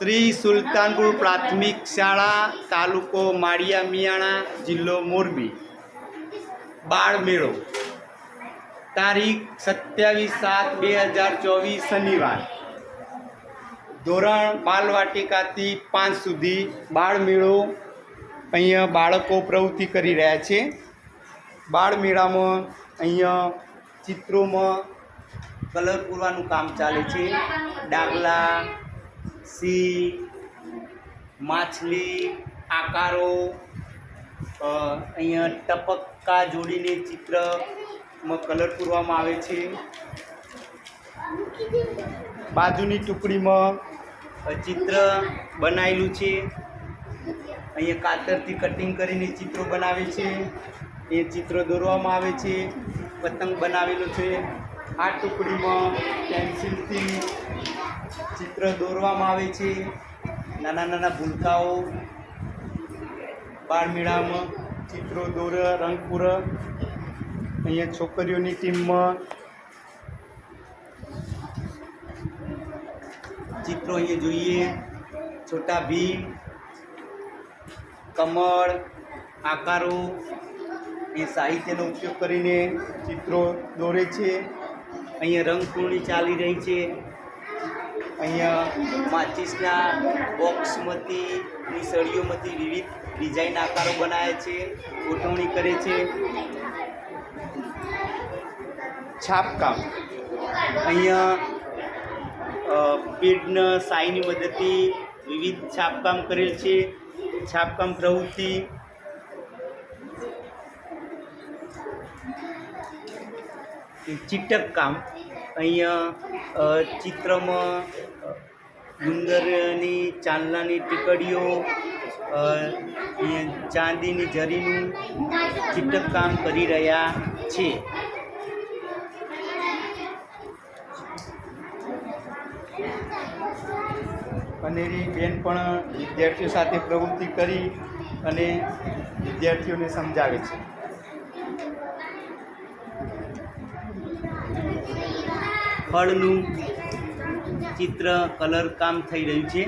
શ્રી સુલતાનપુર પ્રાથમિક શાળા, તાલુકો માળિયા મિયાણા, જિલ્લો મોરબી. બાળ મેળો તારીખ સત્યાવીસ સાત બે હજાર ચોવીસ શનિવાર. ધોરણ બાલવાટિકાથી પાંચ સુધી બાળ મેળો અહીંયા બાળકો પ્રવૃત્તિ કરી રહ્યા છે. બાળ મેળામાં અહીંયા ચિત્રોમાં કલર પૂરવાનું કામ ચાલે છે. ડાગલા સિંહ, માછલી, આકારો અહીંયા ટપકા જોડીને ચિત્રમાં કલર પૂરવામાં આવે છે. બાજુની ટુકડીમાં ચિત્ર બનાવેલું છે. અહીંયા કાતરથી કટિંગ કરીને ચિત્રો બનાવે છે. એ ચિત્ર દોરવામાં આવે છે. પતંગ બનાવેલો છે. આ ટુકડીમાં પેન્સિલથી ચિત્ર દોરવામાં આવે છે. નાના નાના ભૂલકાઓ. બાળમેળામાં ચિત્રો દોર રંગપુર અહીંયા છોકરીઓની ટીમમાં ચિત્રો અહીંયા જોઈએ. છોટા ભીમ, કમળ, આકારો. એ સાહિત્યનો ઉપયોગ કરીને ચિત્રો દોરે છે. અહીંયા રંગપૂર્ણી ચાલી રહી છે. અહીંયા માચિસના બોક્સમાંથી સળીઓમાંથી વિવિધ ડિઝાઇન આકારો બનાવે છે, ગોઠવણી કરે છે. છાપકામ. અહીંયા પેડના સાઈની મદદથી વિવિધ છાપકામ કરેલ છે. છાપકામ પ્રવૃત્તિ ચીટક કામ. અહીંયા ચિત્રમાં ગુંદરની ચાંદલાની ટીકડીઓ ચાંદીની જરીનું ચીટક કામ કરી રહ્યા છે. અનેરી બેન પણ વિદ્યાર્થીઓ સાથે પ્રવૃત્તિ કરી અને વિદ્યાર્થીઓને સમજાવે છે. ફળનું ચિત્ર કલર કામ થઈ રહ્યું છે